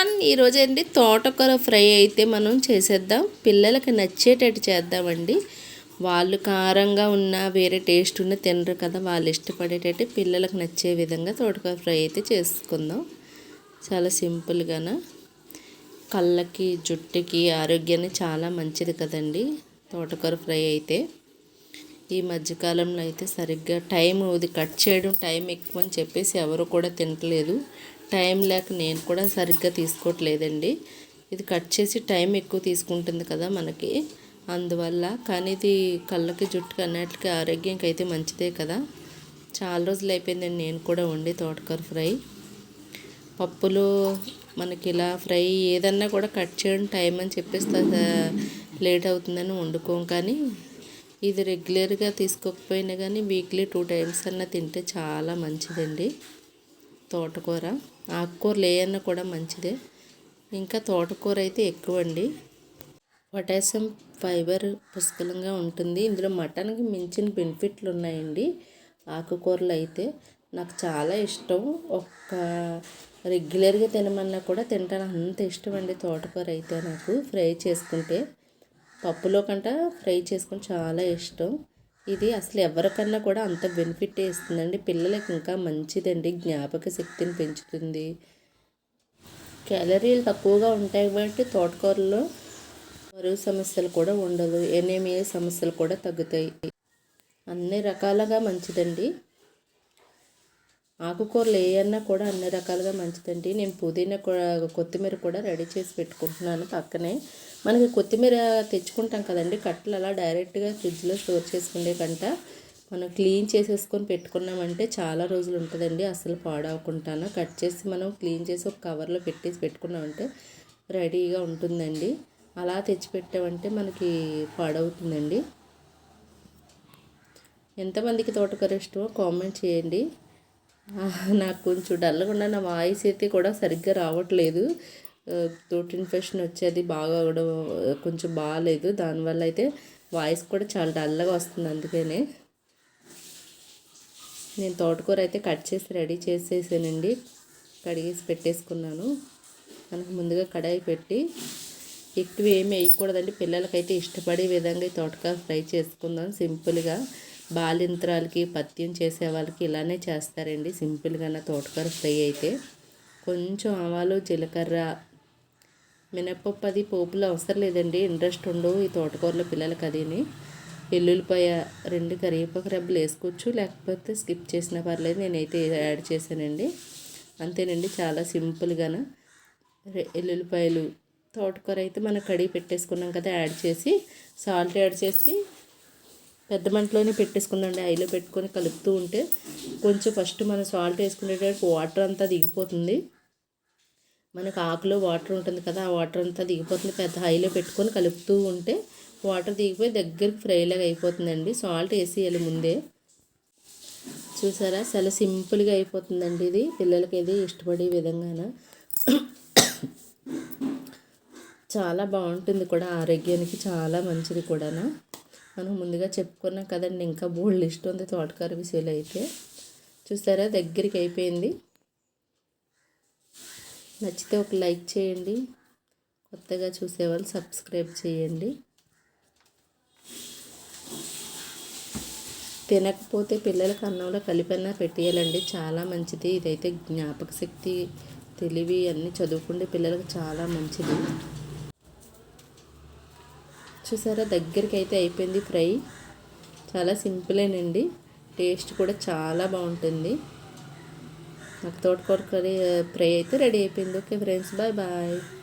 One ఈరోజు అండి తోటకూర ఫ్రై అయితే మనం చేసేద్దాం. పిల్లలకి నచ్చేటట్టు చేద్దామండి. వాళ్ళు కారంగా ఉన్న వేరే టేస్ట్ ఉన్న తినరు కదా వాళ్ళు ఇష్టపడేటట్టు పిల్లలకు నచ్చే విధంగా తోటకూర ఫ్రై అయితే చేసుకుందాం. చాలా సింపుల్గాన? కళ్ళకి జుట్టుకి ఆరోగ్యాన్ని చాలా మంచిది కదండి తోటకూర ఫ్రై అయితే. ఈ మధ్యకాలంలో అయితే సరిగ్గా టైం ఇది కట్ చేయడం టైం ఎక్కువ అని చెప్పేసి ఎవరు కూడా తినట్లేదు. టైం లేక నేను కూడా సరిగ్గా తీసుకోవట్లేదండి. ఇది కట్ చేసి టైం ఎక్కువ తీసుకుంటుంది కదా మనకి. అందువల్ల కానీ ఇది కళ్ళకి జుట్టుకి అన్నట్లకి ఆరోగ్యంకి అయితే మంచిదే కదా. చాలా రోజులు అయిపోయిందండి నేను కూడా వండి తోటకూర ఫ్రై. పప్పులు మనకి ఇలా ఫ్రై ఏదన్నా కూడా కట్ చేయడం టైం అని చెప్పేసి లేట్ అవుతుందని వండుకోం కానీ ఇది రెగ్యులర్గా తీసుకోకపోయినా కానీ వీక్లీ టూ టైమ్స్ అన్న తింటే చాలా మంచిదండి. తోటకూర ఆకుకూరలు ఏమన్నా కూడా మంచిదే. ఇంకా తోటకూర అయితే ఎక్కువ అండి పొటాషియం ఫైబర్ పుష్కలంగా ఉంటుంది. ఇందులో మటన్కి మించిన బెనిఫిట్లు ఉన్నాయండి. ఆకుకూరలు అయితే నాకు చాలా ఇష్టం. ఒక్క రెగ్యులర్గా తినమన్నా కూడా తింటాను. అంత ఇష్టం అండి తోటకూర అయితే నాకు. ఫ్రై చేసుకుంటే పప్పులో కంట ఫ్రై చేసుకుని చాలా ఇష్టం. ఇది అసలు ఎవరికన్నా కూడా అంత బెనిఫిట్ ఇస్తుందండి. పిల్లలకి ఇంకా మంచిదండి. జ్ఞాపక శక్తిని పెంచుతుంది. క్యాలరీలు తక్కువగా ఉంటాయి కాబట్టి తోటకూరలో బరువు సమస్యలు కూడా ఉండదు. ఎనేమియా సమస్యలు కూడా తగ్గుతాయి. అన్ని రకాలుగా మంచిదండి. ఆకుకూరలు ఏమన్నా కూడా అన్ని రకాలుగా మంచిదండి. నేను పుదీనా కూడా కొత్తిమీర కూడా రెడీ చేసి పెట్టుకుంటున్నాను పక్కనే. మనకి కొత్తిమీర తెచ్చుకుంటాం కదండి కట్టలు అలా డైరెక్ట్గా ఫ్రిడ్జ్లో స్టోర్ చేసుకునే కంట మనం క్లీన్ చేసేసుకొని పెట్టుకున్నామంటే చాలా రోజులు ఉంటుందండి. అసలు పాడవకుండాను కట్ చేసి మనం క్లీన్ చేసి ఒక కవర్లో పెట్టేసి పెట్టుకున్నామంటే రెడీగా ఉంటుందండి. అలా తెచ్చిపెట్టామంటే మనకి పాడవుతుందండి. ఎంతమందికి తోటకూర ఇష్టమో కామెంట్ చేయండి. నాకు కొంచెం డల్గా ఉన్న నా వాయిస్ అయితే కూడా సరిగ్గా రావట్లేదు. తోటి ఇన్ఫెక్షన్ వచ్చేది బాగా కూడా కొంచెం బాగాలేదు దానివల్ల అయితే వాయిస్ కూడా చాలా డల్గా వస్తుంది అందుకనే. నేను తోటకూర అయితే కట్ చేసి రెడీ చేసేసానండి. కడిగేసి పెట్టేసుకున్నాను. మనకు ముందుగా కడాయి పెట్టి ఎక్కువ ఏమి వేయకూడదండి. పిల్లలకైతే ఇష్టపడే విధంగా ఈ తోటకూర ఫ్రై చేసుకుందాం సింపుల్గా. బాలింత్రాలకి పత్యం చేసే వాళ్ళకి ఇలానే చేస్తారండి. సింపుల్గా తోటకూర ఫ్రై అయితే. కొంచెం ఆవాలు జీలకర్ర మినప్పప్పు అది పోపులు అవసరం లేదండి. ఇంట్రెస్ట్ ఉండవు ఈ తోటకూరలో పిల్లలకి అదిని. వెల్లుల్లిపాయ రెండు కరివేపాకు రెబ్బలు వేసుకోవచ్చు. లేకపోతే స్కిప్ చేసినా పర్లేదు నేనైతే యాడ్ చేశానండి. అంతేనండి చాలా సింపుల్గాన ఎల్లుల్లిపాయలు తోటకూర అయితే మనం కడిగి పెట్టేసుకున్నాం కదా యాడ్ చేసి సాల్ట్ యాడ్ చేసి పెద్ద మంటలోనే పెట్టేసుకుందండి. ఐలో పెట్టుకొని కలుపుతూ ఉంటే కొంచెం ఫస్ట్ మనం సాల్ట్ వేసుకునేటప్పుడు వాటర్ అంతా దిగిపోతుంది. మనకు ఆకులో వాటర్ ఉంటుంది కదా ఆ వాటర్ అంతా దిగిపోతుంది. పెద్ద హైలో పెట్టుకొని కలుపుతూ ఉంటే వాటర్ దిగిపోయి దగ్గరికి ఫ్రైలాగా అయిపోతుందండి. సాల్ట్ వేసేయాలి ముందే. చూసారా? చాలా సింపుల్గా అయిపోతుందండి ఇది. పిల్లలకి ఇది ఇష్టపడే విధంగాన? చాలా బాగుంటుంది కూడా. ఆరోగ్యానికి చాలా మంచిది కూడా మనం ముందుగా చెప్పుకున్నాం కదండి ఇంకా బోల్డ్ లిస్ట్ ఉంది తోటకూర విషయాలు అయితే. చూసారా? దగ్గరికి అయిపోయింది. నచ్చితే ఒక లైక్ చేయండి. కొత్తగా చూసేవాళ్ళు సబ్స్క్రైబ్ చేయండి. తినకపోతే పిల్లలకు అన్నంలో కలిపన్నా పెట్టేయాలండి. చాలా మంచిది. ఇదైతే జ్ఞాపక శక్తి తెలివి అన్నీ చదువుకుంటే పిల్లలకు చాలా మంచిది. చూసారా? దగ్గరికి అయితే అయిపోయింది ఫ్రై. చాలా సింపులేనండి. టేస్ట్ కూడా చాలా బాగుంటుంది. నాకు తోటకూర కర్రీ ఫ్రై అయితే రెడీ అయిపోయింది. Okay friends bye bye.